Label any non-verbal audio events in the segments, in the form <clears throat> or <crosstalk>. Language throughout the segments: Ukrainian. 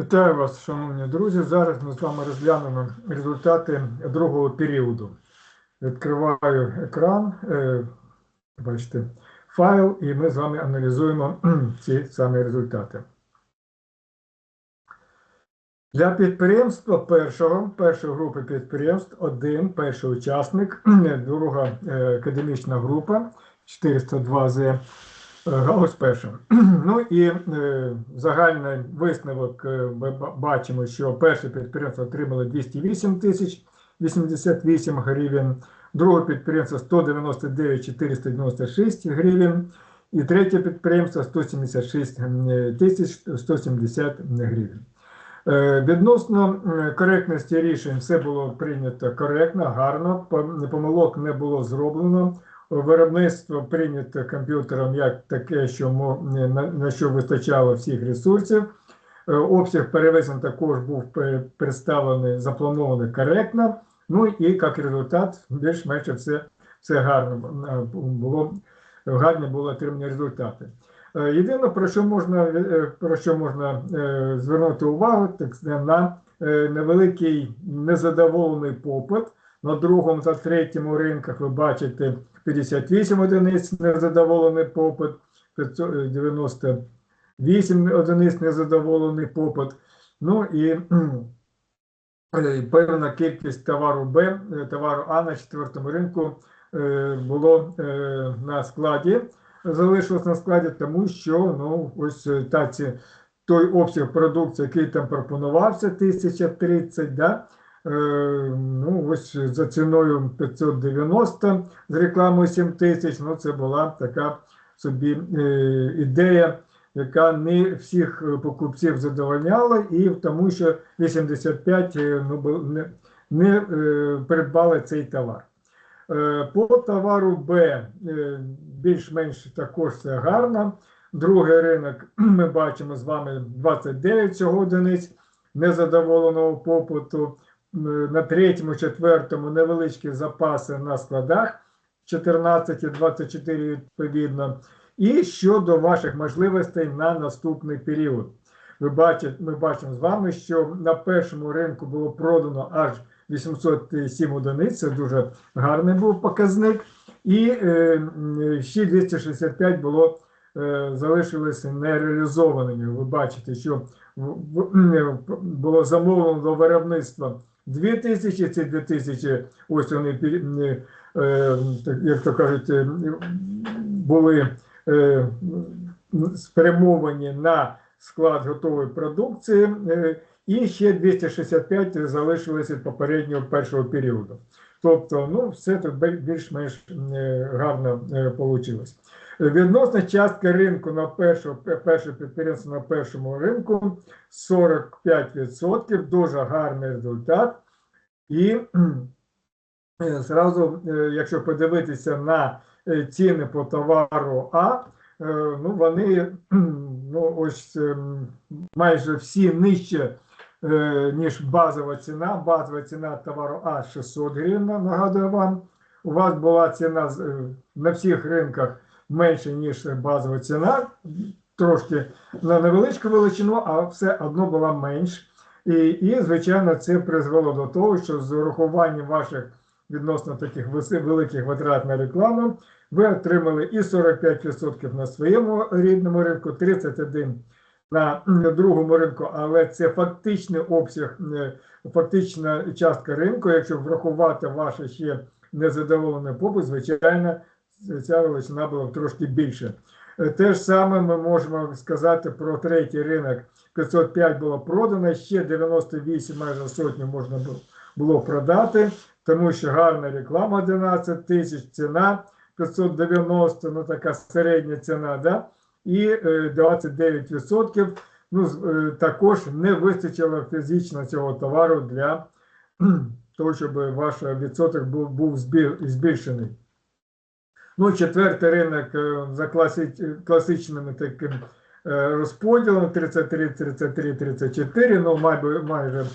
Вітаю вас, шановні друзі. Зараз ми з вами розглянемо результати другого періоду. Відкриваю екран, е, бачите, файл, і ми з вами аналізуємо <clears throat> ці самі результати. Для підприємства першого, першої групи підприємств, один перший учасник, <clears throat> друга е, академічна група 402З. Галузь перша. <clears throat> Ну і е, загальний висновок е, ми бачимо, що перше підприємство отримало 208 тисяч 88 гривень, друге підприємство 199 496 гривень, і третє підприємство 176 тисяч 170 гривень. Е, Відносно е, коректності рішень все було прийнято коректно, гарно, помилок не було зроблено. Виробництво прийнято комп'ютером як таке, що на, що вистачало всіх ресурсів. Е, Обсяг перевезень також був представлений, запланований коректно. Ну і як результат, більш-менш все, все гарно е, було, гарні були отримані результати. Е, Єдине, про що можна, про що можна звернути увагу, так це на невеликий незадоволений попит. На другому та третьому ринках ви бачите 58 одиниць незадоволений попит, 598 одиниць незадоволений попит. Ну і е, певна кількість товару Б, е, товару А на четвертому ринку е, було е, на складі, залишилось на складі, тому що ну, ось е, та ці, той обсяг продукції, який там пропонувався, 1030, да, Е, ну, ось за ціною 590 з рекламою 7 тисяч, ну це була така собі е, ідея, яка не всіх е, покупців задовольняла, і тому що 85 е, ну, не, не е, придбали цей товар. Е, По товару Б е, більш-менш також все гарно. Другий ринок <clears throat> ми бачимо з вами 29 всього одиниць незадоволеного попиту. На третьому, четвертому невеличкі запаси на складах 14 і 24 відповідно. І щодо ваших можливостей на наступний період. Ви бачите, ми бачимо з вами, що на першому ринку було продано аж 807 одиниць, це дуже гарний був показник. І е, ще 265 було е, залишилися нереалізованими. Ви бачите, що в- в- було замовлено до виробництва 2000, ці 2000, ось вони, е, як то кажуть, е, були е, спрямовані на склад готової продукції, і ще 265 залишилися від попереднього першого періоду. Тобто, ну, все тут більш-менш гарно вийшло. Відносна частка ринку на першого, перше підприємство на першому ринку 45%, дуже гарний результат. І зразу, е, якщо подивитися на е, ціни по товару А, е, ну вони ну, ось майже всі нижче, ніж базова ціна. Базова ціна товару А 600 гривень, нагадую вам. У вас була ціна на всіх ринках менше, ніж базова ціна, трошки на невеличку величину, а все одно була менш. І, і, звичайно, це призвело до того, що з урахуванням ваших відносно таких великих витрат на рекламу, ви отримали і 45% на своєму рідному ринку, 31% на другому ринку, але це фактичний обсяг, е, фактична частка ринку. Якщо врахувати ваше ще незадоволений попит, звичайно, ця величина була трошки більше. Е, Те ж саме ми можемо сказати про третій ринок. 505 було продано, ще 98 майже сотню можна було продати, тому що гарна реклама 11 тисяч, ціна 590, ну така середня ціна, да? і е, 29% ну, е, також не вистачило фізично цього товару для того, щоб ваш відсоток був збільшений. Ну, четвертий ринок е, за класичними таким е, розподілом 33, 33, 34, ну майже, майже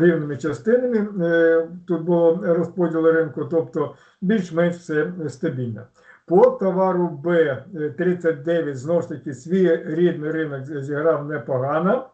рівними частинами е, тут було розподіл ринку, тобто більш-менш все стабільно. По товару Б е, 39, знову ж таки, свій рідний ринок зіграв непогано.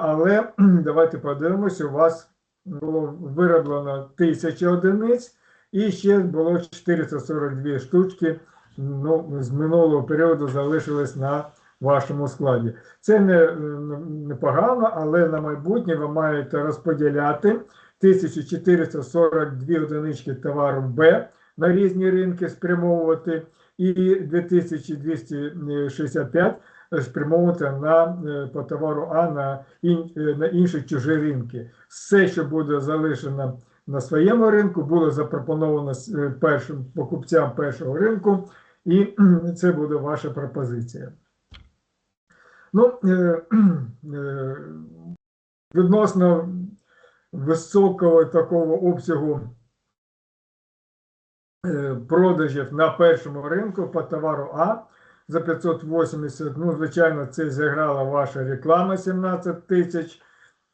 Але давайте подивимося, у вас було вироблено 1000 одиниць і ще було 442 штучки ну, з минулого періоду залишились на вашому складі. Це не, непогано, але на майбутнє ви маєте розподіляти 1442 одинички товару Б на різні ринки спрямовувати і 2265 спрямовувати на е, по товару А на, ін, е, на інші чужі ринки. Все, що буде залишено на своєму ринку, буде запропоновано е, першим покупцям першого ринку, і <clears throat> це буде ваша пропозиція. Ну, е, <clears throat> е, відносно високого такого обсягу продажів на першому ринку по товару А за 580. Ну, звичайно, це зіграла ваша реклама 17 тисяч.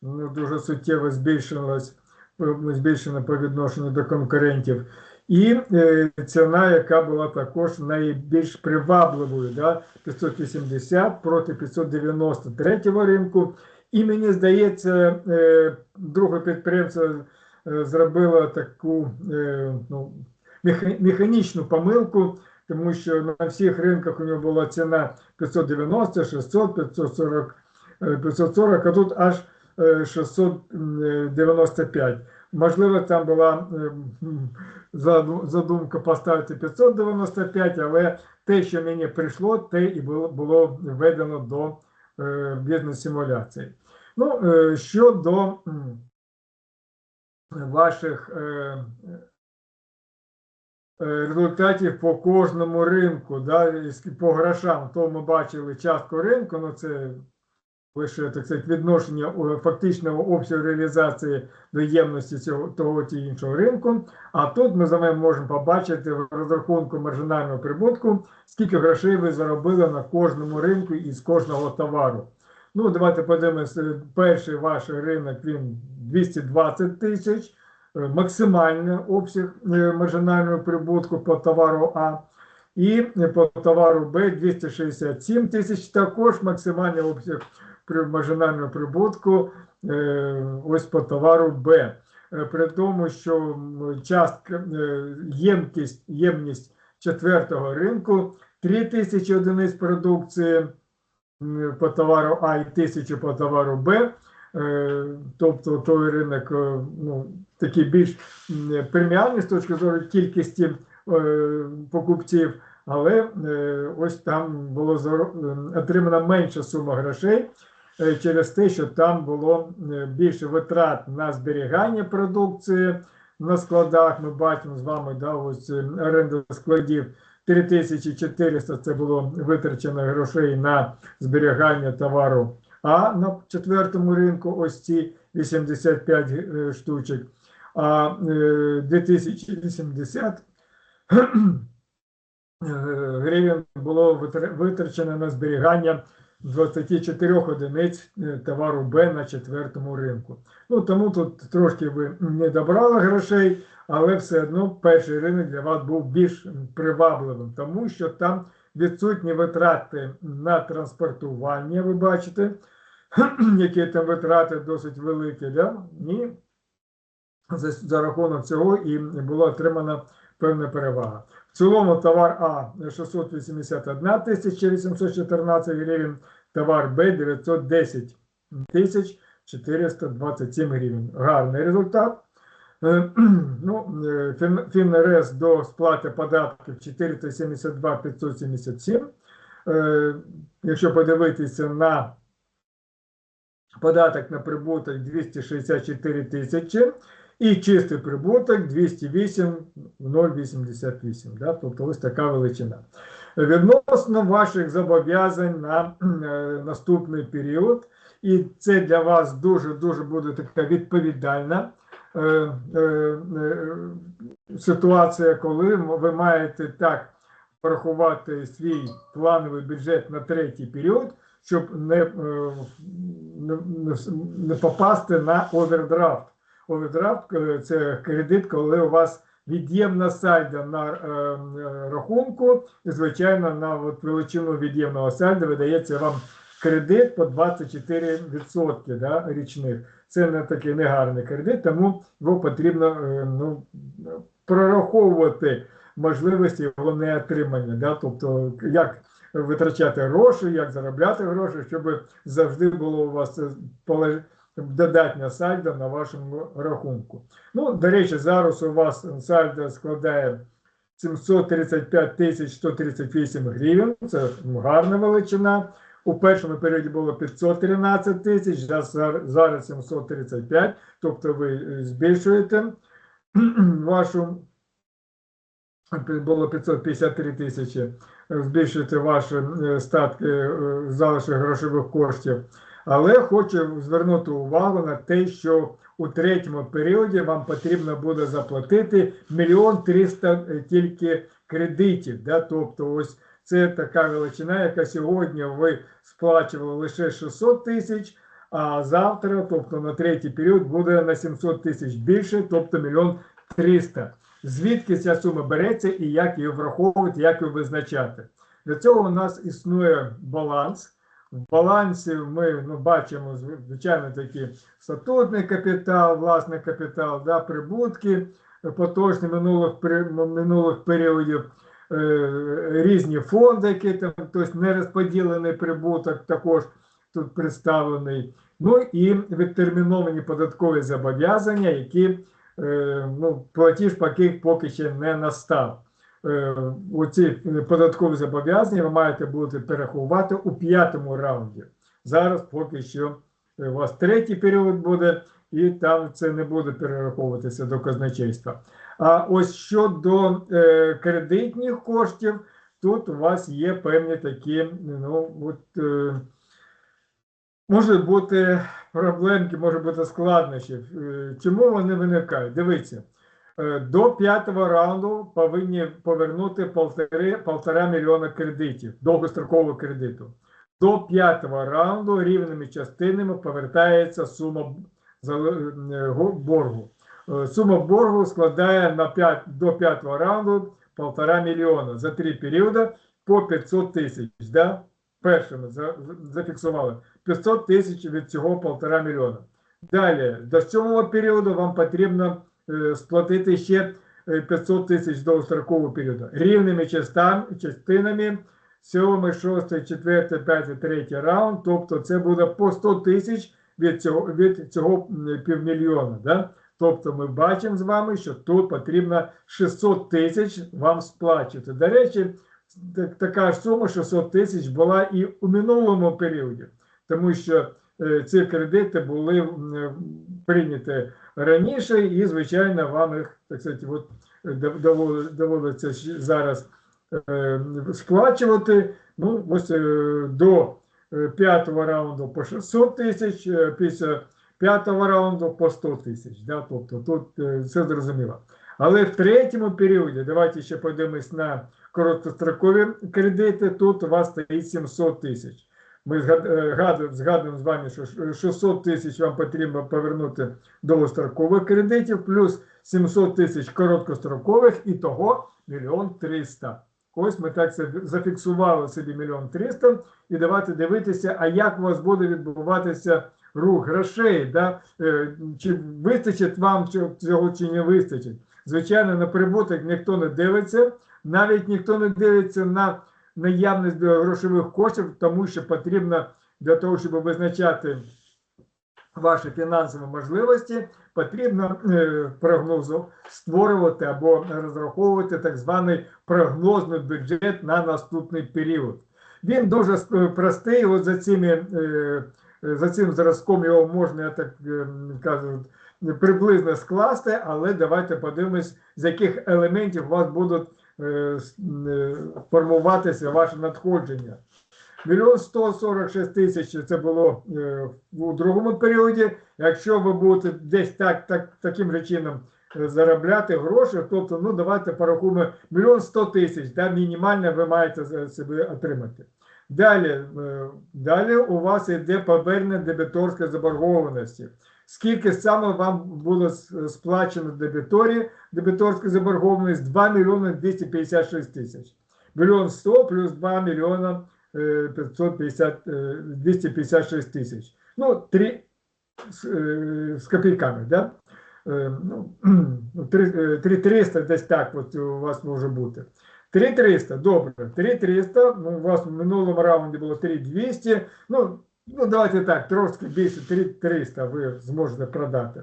Ну, дуже суттєво збільшилась, збільшена по відношенню до конкурентів. І е, ціна, яка була також найбільш привабливою, да, 580 проти 593 ринку. І мені здається, е, друге підприємство е, зробило таку ну, механічну помилку, тому що на всіх ринках у нього була ціна 590, 600, 540, е, 540 а тут аж 695. Можливо, там була задумка поставити 595, але те, що мені прийшло, те і було, введено до е, бізнес-симуляції. Ну, е, щодо ваших е, результатів по кожному ринку, да, по грошам, то ми бачили частку ринку, ну це лише так сказати, відношення е, фактичного обсягу реалізації до ємності цього того чи іншого ринку. А тут ми з вами можемо побачити в розрахунку маржинального прибутку, скільки грошей ви заробили на кожному ринку із кожного товару. Ну, давайте подивимося, перший ваш ринок він 220 тисяч, е, максимальний обсяг е, маржинального прибутку по товару А. І по товару Б 267 тисяч, також максимальний обсяг при маржинального прибутку е, ось по товару Б. Е, При тому, що частка е, ємкість, ємність четвертого ринку 3 тисячі одиниць продукції по товару А і тисячу по товару Б. Тобто той ринок ну, такий більш преміальний з точки зору кількості покупців, але ось там було отримана менша сума грошей через те, що там було е, більше витрат на зберігання продукції на складах. Ми бачимо з вами да, ось е, оренду складів 3400 це було витрачено грошей на зберігання товару. А на четвертому ринку ось ці 85 е, штучок, а е, 2080 гривень було витр- витрачено на зберігання 24 одиниць е, товару Б на четвертому ринку. Ну тому тут трошки ви не добрали грошей, але все одно перший ринок для вас був більш привабливим, тому що там відсутні витрати на транспортування, ви бачите, <clears throat> які там витрати досить великі, да? і за, за рахунок цього і була отримана певна перевага. Цілому товар А 681 тисяча 814 гривень, товар Б 910 тисяч 427 гривень. Гарний результат. Е, <clears throat> Ну, е, Фінрес до сплати податків 472 577. Е, Якщо подивитися на податок на прибуток 264 тисячі і чистий прибуток 208 088. Да? Тобто ось така величина. Відносно ваших зобов'язань на е, наступний період, і це для вас дуже-дуже буде така відповідальна е, е, е, ситуація, коли ви маєте так порахувати свій плановий бюджет на третій період, щоб не, е, не, не попасти на овердрафт. Овердрафт е, це кредит, коли у вас від'ємна сальда на е, е, рахунку, і, звичайно, на от величину від'ємного сальда видається вам кредит по 24% да, річних. Це не такий негарний кредит, тому його потрібно ну, прораховувати можливості його неотримання. Да? Тобто, як витрачати гроші, як заробляти гроші, щоб завжди було у вас додатня сальдо на вашому рахунку. Ну, до речі, зараз у вас сальдо складає 735 тисяч 138 гривень, це гарна величина. У першому періоді було 513 тисяч, зараз, зараз 735, тобто ви збільшуєте <clears throat> вашу було 553 тисячі, збільшуєте ваші е, статки е, залишок грошових коштів. Але хочу звернути увагу на те, що у третьому періоді вам потрібно буде заплатити мільйон триста тільки кредитів. Да? Тобто, ось це така величина, яка сьогодні ви сплачували лише 600 тисяч, а завтра, тобто на третій період, буде на 700 тисяч більше, тобто мільйон 300. Звідки ця сума береться і як її враховувати, як її визначати? Для цього у нас існує баланс. В балансі ми ну, бачимо, звичайно, такі статутний капітал, власний капітал, да, прибутки поточні минулих, минулих періодів, е, різні фонди, які там, тобто нерозподілений прибуток також тут представлений. Ну і відтерміновані податкові зобов'язання, які е, ну, платіж поки, поки ще не настав. Е, Оці податкові зобов'язання ви маєте бути перерахувати у п'ятому раунді. Зараз поки що е, у вас третій період буде, і там це не буде перераховуватися до казначейства. А ось щодо е, кредитних коштів, тут у вас є певні такі, ну, от, е, може бути проблемки, може бути складнощі. Е, Чому вони виникають? Дивіться, до п'ятого раунду повинні повернути полтори, полтора мільйона кредитів, довгострокового кредиту. До п'ятого раунду рівними частинами повертається сума е, боргу. Е, Сума боргу складає на 5, до п'ятого раунду полтора мільйона за три періоди по 500 тисяч. Да? Першими за- зафіксували 500 тисяч від цього полтора мільйона. Далі, до сьомого періоду вам потрібно е, сплатити ще е, 500 тисяч довгострокового періоду. Рівними частинами 7, 6, 4, 5, 3 раунд, тобто це буде по 100 тисяч від цього, від цього півмільйона. Да? Тобто ми бачимо з вами, що тут потрібно 600 тисяч вам сплачувати. До речі, так- така ж сума 600 тисяч була і у минулому періоді, тому що е, ці кредити були е, прийняті раніше, і, звичайно, вам їх так сказати, от, доводиться зараз е, сплачувати. Ну, ось е, до е, п'ятого раунду по 600 тисяч, після п'ятого раунду по 100 тисяч. Да? Тобто тут все зрозуміло. Але в третьому періоді, давайте ще подивимось на короткострокові кредити, тут у вас стоїть 700 тисяч. Ми е, згадуємо з вами, що 600 тисяч вам потрібно повернути довгострокових кредитів, плюс 700 тисяч короткострокових, і того мільйон 300. Ось ми так зафіксували собі мільйон 300 і давайте дивитися, а як у вас буде відбуватися рух грошей, да? Е, чи вистачить вам цього чи не вистачить. Звичайно, на прибуток ніхто не дивиться, навіть ніхто не дивиться на наявність грошових коштів, тому що потрібно для того, щоб визначати ваші фінансові можливості, потрібно е, прогнозу створювати або розраховувати так званий прогнозний бюджет на наступний період. Він дуже простий. От за цими е, е, за цим зразком його можна, я так е, кажу, приблизно скласти, але давайте подивимось, з яких елементів у вас будуть формуватися ваші надходження. Мільйон 146 тисяч це було е, у другому періоді. Якщо ви будете десь так, так, таким же чином е, заробляти гроші, тобто, ну давайте порахуємо мільйон 100 тисяч, да, мінімально ви маєте себе отримати. Далі, е, далі у вас йде повернення дебіторської заборгованості. Скільки саме вам було сплачено дебіторі, дебіторської заборгованості? 2 мільйони 256 тисяч. Мільйон 100 плюс 2 мільйона е, 550, е, 256 тисяч. Ну, 3 з, е, з копійками, да? Е, Ну, <clears throat> ну, три- е, 3300 десь так от у вас може бути. 3300, добре. 3300, ну, у вас в минулому раунді було 3200. Ну, ну давайте так, трошки більше 3300 ви зможете продати.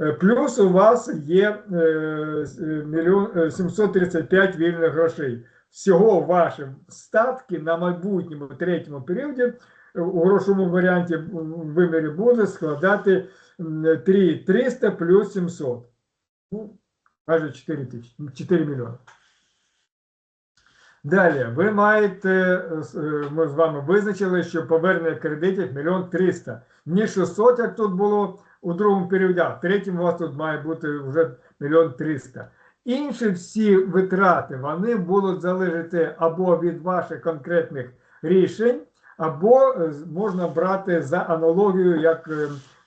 Е, Плюс у вас є е, с- е, мільйон е, 735 вільних грошей. Всього ваші статки на майбутньому третьому періоді у грошовому варіанті вимірі буде складати м, 3300 плюс 700. Ну, майже 4 тисячі, 4 мільйони. Далі, ви маєте, е, е, ми з вами визначили, що повернення кредитів мільйон 300. Не 600, як тут було у другому періоді, а в третьому у вас тут має бути вже мільйон 300. Інші всі витрати, вони будуть залежати або від ваших конкретних рішень, або е, можна брати за аналогією, як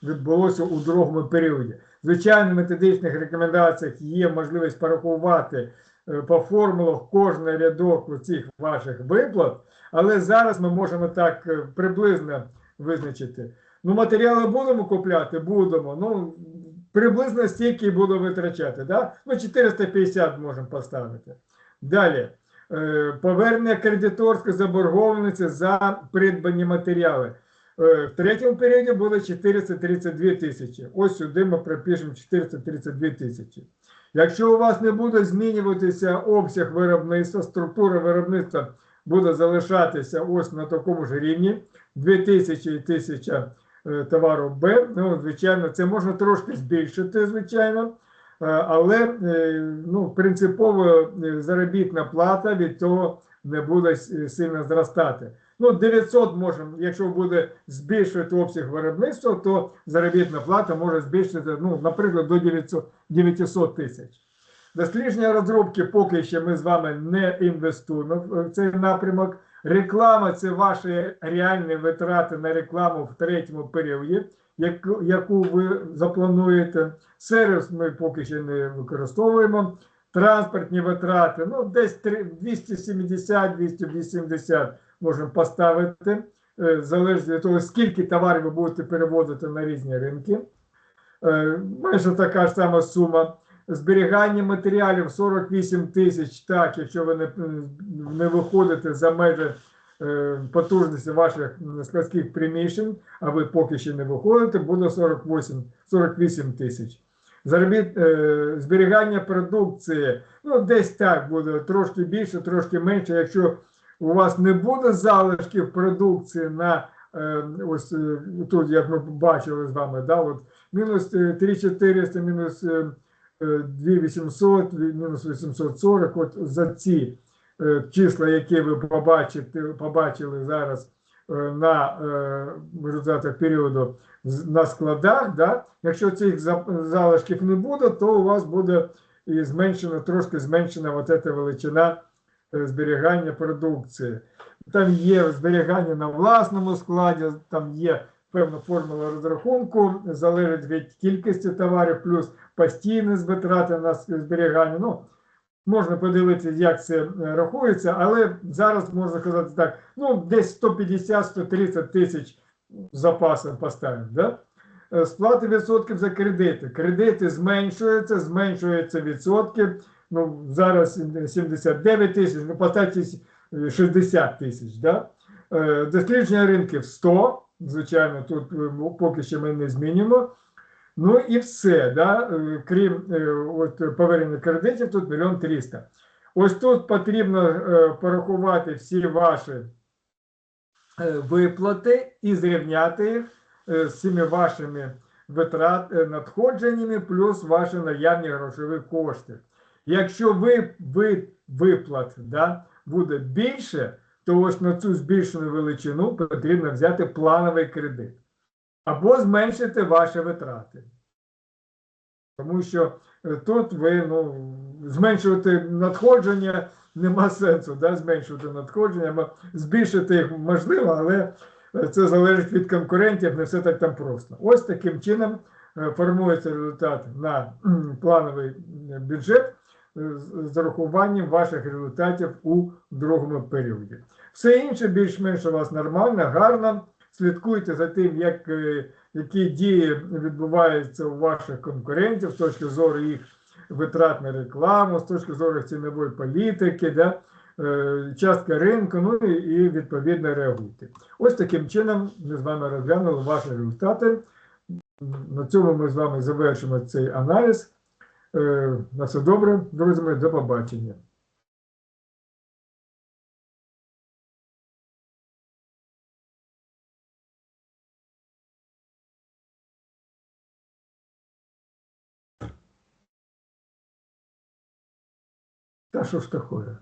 відбулося у другому періоді. Звичайно, в методичних рекомендаціях є можливість порахувати по формулах кожний рядок у цих ваших виплат, але зараз ми можемо так е, приблизно визначити. Ну, матеріали будемо купляти? Будемо. Ну, приблизно стільки буду витрачати. Да? Ну, 450 можемо поставити. Далі. Е, Повернення кредиторської заборгованості за придбані матеріали. Е, В третьому періоді було 432 тисячі. Ось сюди ми пропишемо 432 тисячі. Якщо у вас не буде змінюватися обсяг виробництва, структура виробництва буде залишатися ось на такому ж рівні 2000 і 1000 е, товару Б, ну, звичайно, це можна трошки збільшити, звичайно, е, але е, ну, принципово заробітна плата від того не буде сильно зростати. Ну, 900 можемо, якщо буде збільшувати обсяг виробництва, то заробітна плата може збільшити, ну, наприклад, до 900 900 тисяч. Дослідження розробки поки що ми з вами не інвестуємо в цей напрямок. Реклама це ваші реальні витрати на рекламу в третьому періоді, яку, ви заплануєте. Сервіс ми поки що не використовуємо. Транспортні витрати, ну десь три- 270-280 можемо поставити, е, залежно від того, скільки товарів ви будете перевозити на різні ринки. Е, Майже така ж сама сума. Зберігання матеріалів 48 тисяч, так, якщо ви не, не виходите за межі е, потужності ваших складських приміщень, а ви поки ще не виходите, буде 48, 48 тисяч. Заробіт, е, зберігання продукції, ну десь так буде, трошки більше, трошки менше. Якщо у вас не буде залишків продукції на е, ось е, тут, як ми бачили з вами, да, от, мінус е, 3400, мінус е, е, 2800, мінус 840, от за ці числа, які ви побачите, побачили зараз на результатах періоду на складах, да, якщо цих залишків не буде, то у вас буде і зменшена, трошки зменшена от ця величина зберігання продукції. Там є зберігання на власному складі, там є певна формула розрахунку, залежить від кількості товарів, плюс постійні витрати на зберігання. Ну, можна подивитися, як це е, рахується, але зараз можна сказати так: ну, десь 150-130 тисяч запасом поставимо. Да? Е, Сплати відсотків за кредити. Кредити зменшуються, зменшуються відсотки. Ну, зараз 79 тисяч, ну поставте 60 тисяч. Да? Е, Дослідження ринків 100, звичайно, тут е, поки що ми не змінюємо. Ну і все, да? е, крім от, повернення кредитів, тут мільйон триста. Ось тут потрібно порахувати всі ваші виплати і зрівняти їх з цими вашими витрат, надходженнями, плюс ваші наявні грошові кошти. Якщо ви, ви виплат да, буде більше, то ось на цю збільшену величину потрібно взяти плановий кредит або зменшити ваші витрати. Тому що е, тут ви ну, зменшувати надходження нема сенсу, да, зменшувати надходження, збільшити їх можливо, але е, це залежить від конкурентів, не все так там просто. Ось таким чином е, формується результат на плановий бюджет з з урахуванням ваших результатів у другому періоді. Все інше більш-менш у вас нормально, гарно. Слідкуйте за тим, як, е, які дії відбуваються у ваших конкурентів з точки зору їх витрат на з точки зору цінової політики, да? е, частка ринку, ну і відповідно реагуйте. Ось таким чином ми з вами розглянули ваші результати. На цьому ми з вами завершимо цей аналіз. Е, На все добре, друзі мої, до побачення. Та що ж таке?